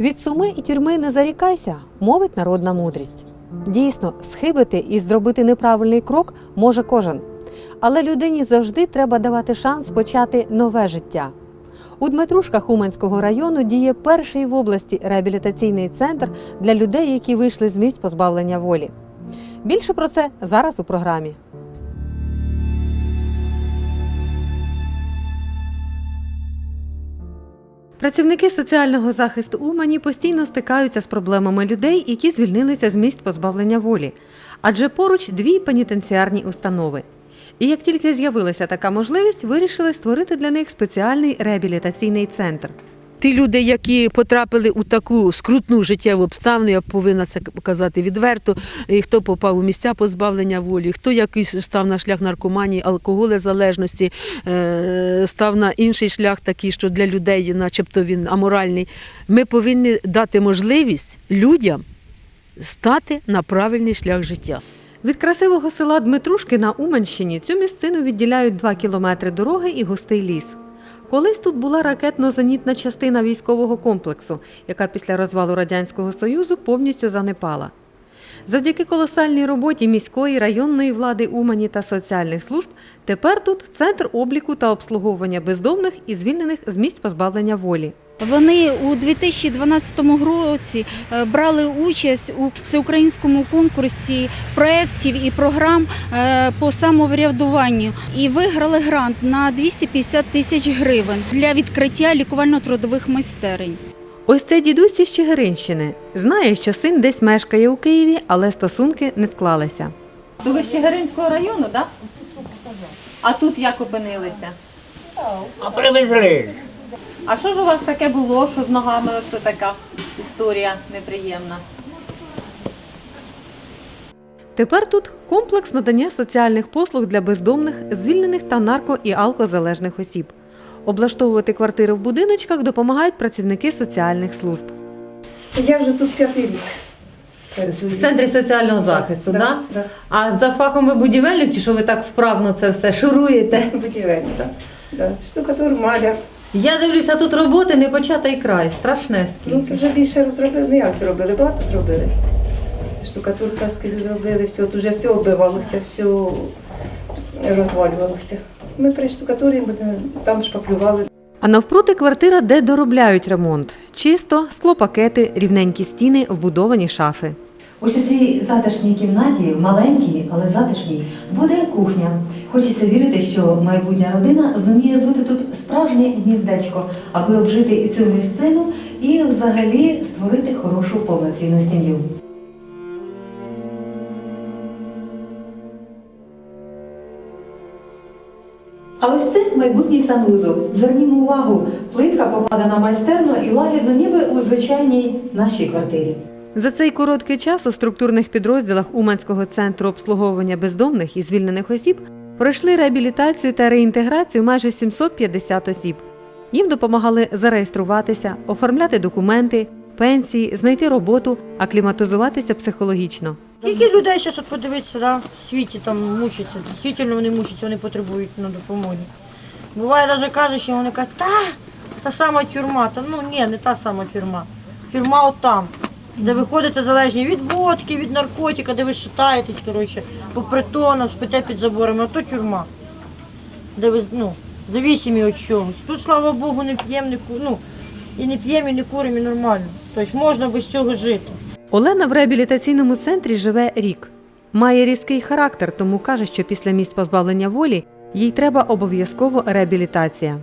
Від суми і тюрми не зарікайся, мовить народна мудрість. Дійсно, схибити і зробити неправильний крок може кожен. Але людині завжди треба давати шанс почати нове життя. У Дмитрушках Уманського району діє перший в області реабілітаційний центр для людей, які вийшли з місць позбавлення волі. Більше про це зараз у програмі. Працівники соціального захисту Умані постійно стикаються з проблемами людей, які звільнилися з місць позбавлення волі, адже поруч дві пенітенціарні установи. І як тільки з'явилася така можливість, вирішили створити для них спеціальний реабілітаційний центр. Ті люди, які потрапили у таку скрутну життєву обставину, я повинна це казати відверто. і Хто попав у місця позбавлення волі, хто якийсь став на шлях наркоманії, алкоголезалежності, е, став на інший шлях, такий, що для людей, начебто він аморальний. Ми повинні дати можливість людям стати на правильний шлях життя. Від красивого села Дмитрушки на Уманщині цю місцину відділяють 2 кілометри дороги і густий ліс. Колись тут була ракетно-зенітна частина військового комплексу, яка після розвалу Радянського Союзу повністю занепала. Завдяки колосальній роботі міської районної влади Умані та соціальних служб тепер тут центр обліку та обслуговування бездомних і звільнених з місць позбавлення волі. Вони у 2012 році е, брали участь у всеукраїнському конкурсі проєктів і програм е, по самоврядуванню і виграли грант на 250 тисяч гривень для відкриття лікувально-трудових майстерень. Ось цей дідусь із Чигиринщини. Знає, що син десь мешкає у Києві, але стосунки не склалися. То ви з Чигиринського району, так? А тут як опинилися? А привезли. А що ж у вас таке було, що з ногами оце така історія неприємна? Тепер тут комплекс надання соціальних послуг для бездомних, звільнених та нарко- і алкозалежних осіб. Облаштовувати квартири в будиночках допомагають працівники соціальних служб. Я вже тут п'ятий рік. В центрі соціального захисту, Да, да? да. А за фахом ви будівельник чи що ви так вправно це все шуруєте? Будівельник. Да. Штукатур, маляр. Я дивлюся, тут роботи не початий край, страшне Ну це скільки. вже більше розробили. Ну як зробили? Багато зробили. Штукатурка скрізь зробили, все, тут вже все оббивалося, все розвалювалося. Ми при штукатурі там шпаклювали. А навпроти квартира, де доробляють ремонт. Чисто, склопакети, рівненькі стіни, вбудовані шафи. Ось у цій затишній кімнаті, маленькій, але затишній, буде кухня. Хочеться вірити, що майбутня родина зуміє звити тут справжнє гніздечко, аби обжити і цю місцину і взагалі створити хорошу повноцінну сім'ю. А ось це майбутній санвузол. Звернімо увагу, плитка покладена майстерно і лагідно, ніби у звичайній нашій квартирі. За цей короткий час у структурних підрозділах Уманського центру обслуговування бездомних і звільнених осіб пройшли реабілітацію та реінтеграцію майже 750 осіб. Їм допомагали зареєструватися, оформляти документи, пенсії, знайти роботу, акліматизуватися психологічно. Скільки людей зараз подивитися, да, в світі там мучаться, дійсно вони мучаться, вони потребують на допомоги. Буває навіть кажуть, що вони кажуть, та, та сама тюрма, та ну ні, не та сама тюрма. Тюрма от там, де ви ходите залежні від водки, від наркотика, де ви шатаєтесь, коротше, по притонам, спите під заборами, а то тюрма. Де ви ну, зависимі від чогось. Тут, слава Богу, не п'ємо, не ну, і не п'ємо, і не куримо, і нормально. Тобто можна без цього жити. Олена в реабілітаційному центрі живе рік. Має різкий характер, тому каже, що після місць позбавлення волі їй треба обов'язково реабілітація.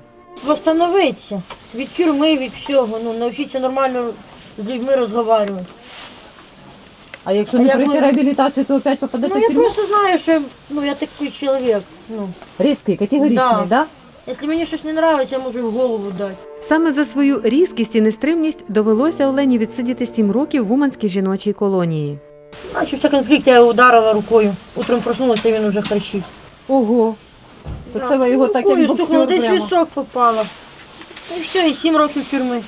Восстановитися від тюрми, від всього. Ну, навчитися нормально з людьми розмовляти. А якщо не А як пройти ви- реабілітацію, то опять попадете Ну, я просто знаю, що ну, я такий чоловік. Ну, Різкий, Да. да? якщо мені щось не подобається, я можу в голову дати. Саме за свою різкість і нестримність довелося Олені відсидіти сім років в Уманській жіночій колонії. Начався конфлікт, я його ударила рукою. Утром проснулася, він вже харчить. Ого. То Да. це ви його так як Рукою стукнула, боксер десь прямо. вісок попала. І все, і сім років тюрми.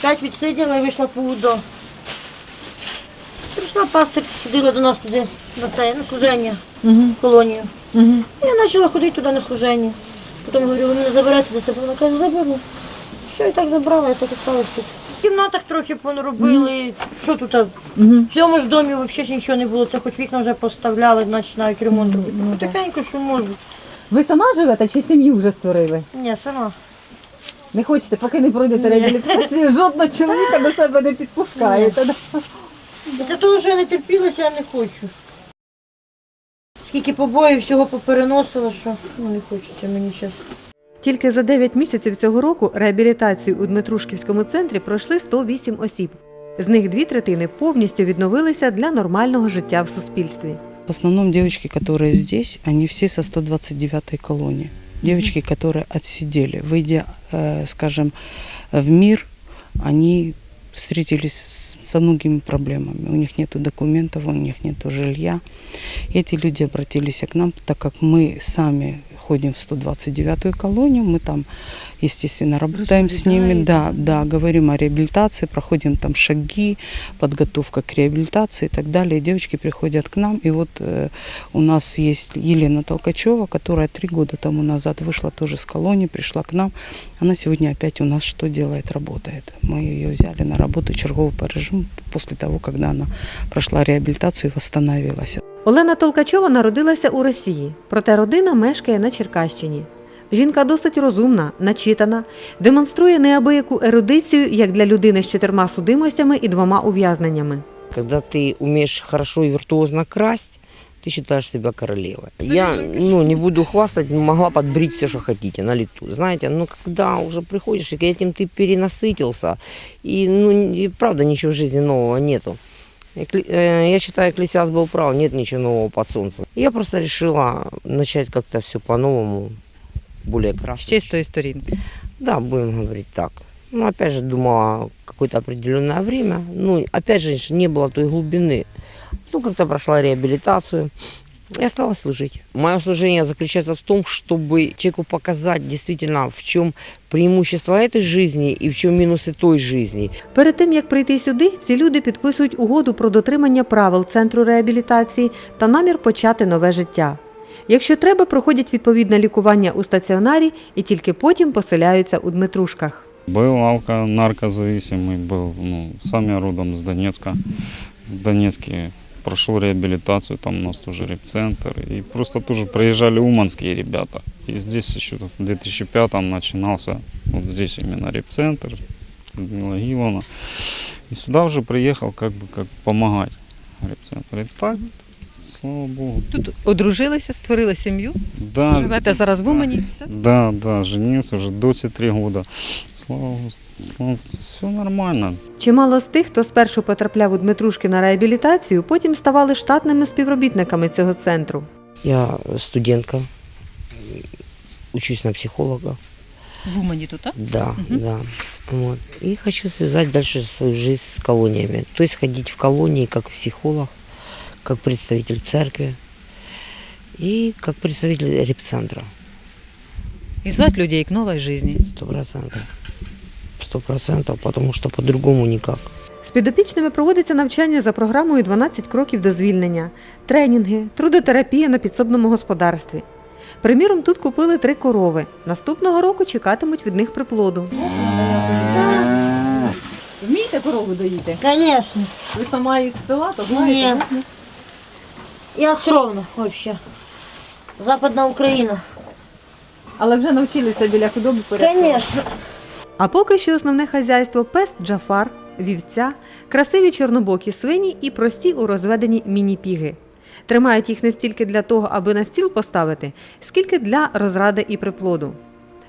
П'ять відсиділа і вийшла по УДО. Прийшла пастир, ходила до нас туди на це, на служення, в колонію. Мгм. Я почала ходити туди на служення. Потім говорю, ви мене заберете за себе. Вона каже, заберу. Все, і так забрала, я так і сталося тут. В кімнатах трохи понаробили. Що тут? а. В цьому ж домі взагалі нічого не було. Це хоч вікна вже поставляли, починають ремонт робити. Ну, да. Тихенько, що можуть. Ви сама живете чи сім'ю вже створили? Ні, сама. Не хочете, поки не пройдете реабілітацію, жодного чоловіка до себе не підпускаєте. да? Для того, що я не терпілася, я не хочу. Скільки побоїв всього попереносила, що ну, не хочеться мені зараз. Тільки за 9 місяців цього року реабілітацію у Дмитрушківському центрі пройшли 108 осіб. З них дві третини повністю відновилися для нормального життя в суспільстві. В основном девочки, которые здесь, они все со 129-й колонии Девочки, которые отсидели, выйдя, э, скажем, в мир, они встретились со многими проблемами. У них нет документов, у них нет жилья. Эти люди обратились к нам, так как мы сами ходим в 129-ю колонию, мы там, естественно, работаем с ними, да, да, говорим о реабилитации, проходим там шаги, подготовка к реабилитации и так далее. Девочки приходят к нам, и вот э, у нас есть Елена Толкачева, которая три года тому назад вышла тоже с колонии, пришла к нам. Она сегодня опять у нас что делает? Работает. Мы ее взяли на работу черговый по режиму после того, когда она прошла реабилитацию и восстановилась. Олена Толкачова народилася у Росії, проте родина мешкає на Черкащині. Жінка досить розумна, начитана, демонструє неабияку ерудицію як для людини з чотирма судимостями і двома ув'язненнями. Когда ты умеешь хорошо и виртуозно красть, ты считаешь себя королевой. Я, ну, не буду хвастать, могла подбрить все, что хотите на лету. Знаете, ну, когда уже приходишь, и этим ты перенасытился, и, ну, и правда, ничего в жизни нового нету. Э, Я считаю, Экклесиас был прав, нет ничего нового под солнцем. Я просто решила начать как-то все по-новому, более красно. чистої сторінки. Да, будем говорить так. Ну, опять же, думала какое-то определенное время. Ну, опять же, не было той глубины. Ну, как-то прошла реабилитацию и осталась служить. Мое служение заключается в том, чтобы человеку показать действительно, в чем преимущество этой жизни и в чем минусы той жизни. Перед тим як прийти сюди, ці люди підписують угоду про дотримання правил центру реабілітації та намір почати нове життя. Якщо треба, проходять відповідне лікування у стаціонарі і тільки потім поселяються у Дмитрушках. Был алко наркозависимый, был, ну, сам я родом с Донецка. В Донецке прошел реабилитацию, там у нас тоже репцентр. И просто тоже приезжали уманские ребята. И здесь еще в 2005 начинался вот здесь именно репцентр, Людмила Гиловна. И сюда уже приехал как бы как помогать репцентр. И так, слава богу. Тут одружилися, створили сім'ю. Да, Живете зараз в Умані. Да, да, женился уже доці три года. Слава Господу, слава, все нормально. Чимало з тих, хто спершу потрапляв у Дмитрушки на реабілітацію, потім ставали штатними співробітниками цього центру. Я студентка, учусь на психолога. В Умані тут, так? Да, да. Вот. И хочу связать дальше свою жизнь с колониями. То есть ходить в колонии как психолог, как представитель церкви и как представитель репцентра. І звати людей к новій житті. Сто процентов. Сто процентов, потому что по-другому никак. З підопічними проводиться навчання за програмою «12 кроків до звільнення, тренінги, трудотерапія на підсобному господарстві. Приміром, тут купили три корови. Наступного року чекатимуть від них приплоду. Вмієте корову доїти? Звісно. Ви сама із села, то Ні. Я з Ровно взагалі. Западна Україна. Але вже навчилися біля худоби Звісно. А поки що основне хазяйство пес Джафар, вівця, красиві чорнобокі свині і прості у розведенні міні-піги. Тримають їх не стільки для того, аби на стіл поставити, скільки для розради і приплоду.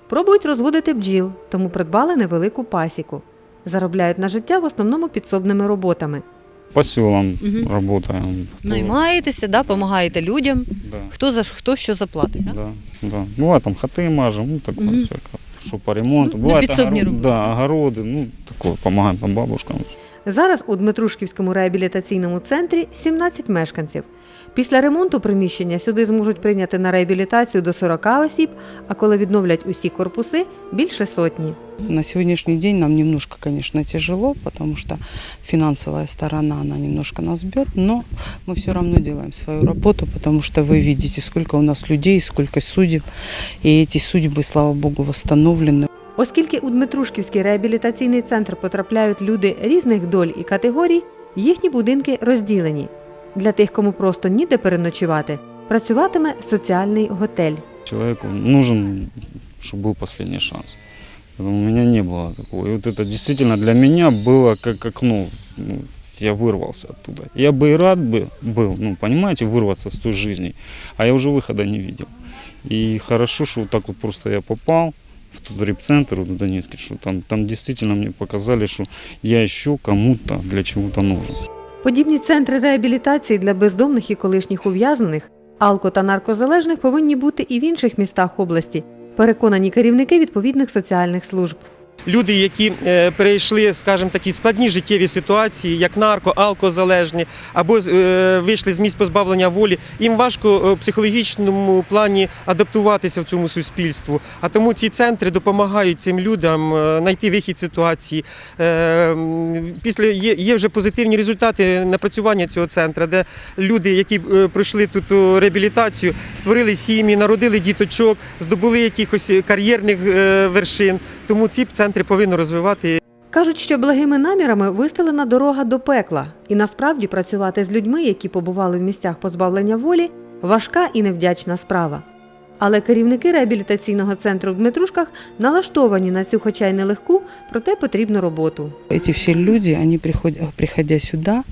Пробують розводити бджіл, тому придбали невелику пасіку. Заробляють на життя в основному підсобними роботами По селам Мгм. работаем. Кто- Наймаєтеся, да, допомагаєте людям. Да, Хто за хто що заплатить, так? да, да. Бывает там хаты мажем, ну такое Мгм. всякое. Что по ремонту. Ну, на Бывает подсобные огород- работы. Да, огороды, ну такое, помогаем там бабушкам. Зараз у Дмитрушківському реабілітаційному центрі 17 мешканців. Після ремонту приміщення сюди зможуть прийняти на реабілітацію до 40 осіб, а коли відновлять усі корпуси більше сотні. На сегодняшний день нам немножко, конечно, тяжело, потому что финансовая сторона, она немножко нас бьет, но мы все равно делаем свою работу, потому что вы видите, сколько у нас людей, сколько судеб, и эти судьбы, слава богу, восстановлены. Оскільки у Дмитрушківський реабілітаційний центр потрапляють люди різних доль і категорій, їхні будинки розділені. Для тих, кому просто ніде переночувати, працюватиме соціальний готель. Человеку нужен, чтобы был последний шанс. Поэтому у меня не было такого. И вот это действительно для меня было как окно. Ну, я вырвался оттуда. Я бы и рад бы был, ну, понимаете, вырваться с той жизни. А я уже выхода не видел. И хорошо, что вот так вот просто я попал в тот репцентр вот в Донецке, что там, там действительно мне показали, что я еще кому-то для чего-то нужен. Подібні центри реабілітації для бездомних і колишніх ув'язнених, алко та наркозалежних повинні бути і в інших містах області, переконані керівники відповідних соціальних служб. Люди, які е, перейшли, скажімо, такі складні життєві ситуації, як нарко, алкозалежні, або е, вийшли з місць позбавлення волі, їм важко е, в психологічному плані адаптуватися в цьому суспільству. А тому ці центри допомагають цим людям знайти вихід ситуації. Після є, вже позитивні результати напрацювання цього центру, де люди, які пройшли тут реабілітацію, створили сім'ї, народили діточок, здобули якихось кар'єрних вершин. Тому ці центри повинні розвивати Кажуть, що благими намірами вистелена дорога до пекла, і насправді працювати з людьми, які побували в місцях позбавлення волі, важка і невдячна справа. Але керівники реабілітаційного центру в Дмитрушках налаштовані на цю, хоча й нелегку, проте потрібну роботу. Эти все люди, они приходя, приходя сюда,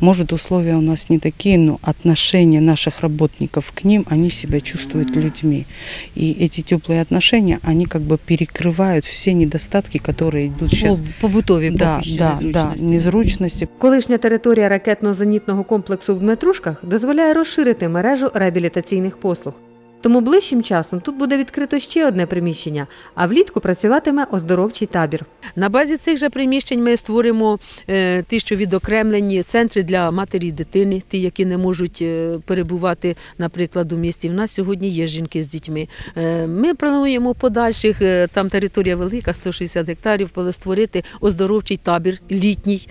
может условия у нас не такие, но отношения наших работников к ним, они себя чувствуют людьми. И эти теплые отношения, они как бы перекрывают все недостатки, которые идут сейчас. Побутові Да, да, да, незручности. Колишня територія ракетно-зенітного комплексу в Дмитрушках дозволяє розширити мережу реабілітаційних послуг. Тому ближчим часом тут буде відкрито ще одне приміщення, а влітку працюватиме оздоровчий табір. На базі цих же приміщень ми створимо е, ті, що відокремлені центри для матері і дитини, ті, які не можуть е, перебувати, наприклад, у місті. В нас сьогодні є жінки з дітьми. Е, Ми плануємо подальших, там територія велика, 160 гектарів, створити оздоровчий табір літній.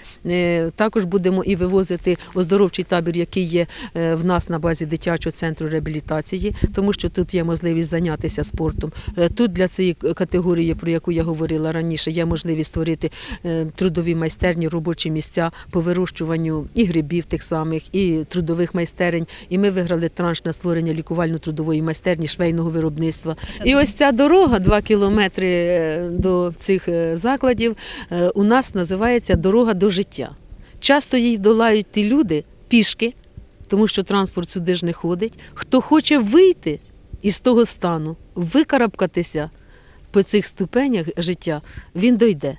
Також будемо і вивозити оздоровчий табір, який є в нас на базі дитячого центру реабілітації, тому що тут є можливість зайнятися спортом. Е, Тут для цієї категорії, про яку я говорила раніше, є можливість створити е, трудові майстерні, робочі місця по вирощуванню і грибів тих самих, і трудових майстерень. І ми виграли транш на створення лікувально-трудової майстерні швейного виробництва. І ось ця дорога, два кілометри е, до цих закладів, у нас називається дорога до життя. Часто її долають ті люди пішки, тому що транспорт сюди ж не ходить. Хто хоче вийти із того стану, викарабкатися по цих ступенях життя, він дойде.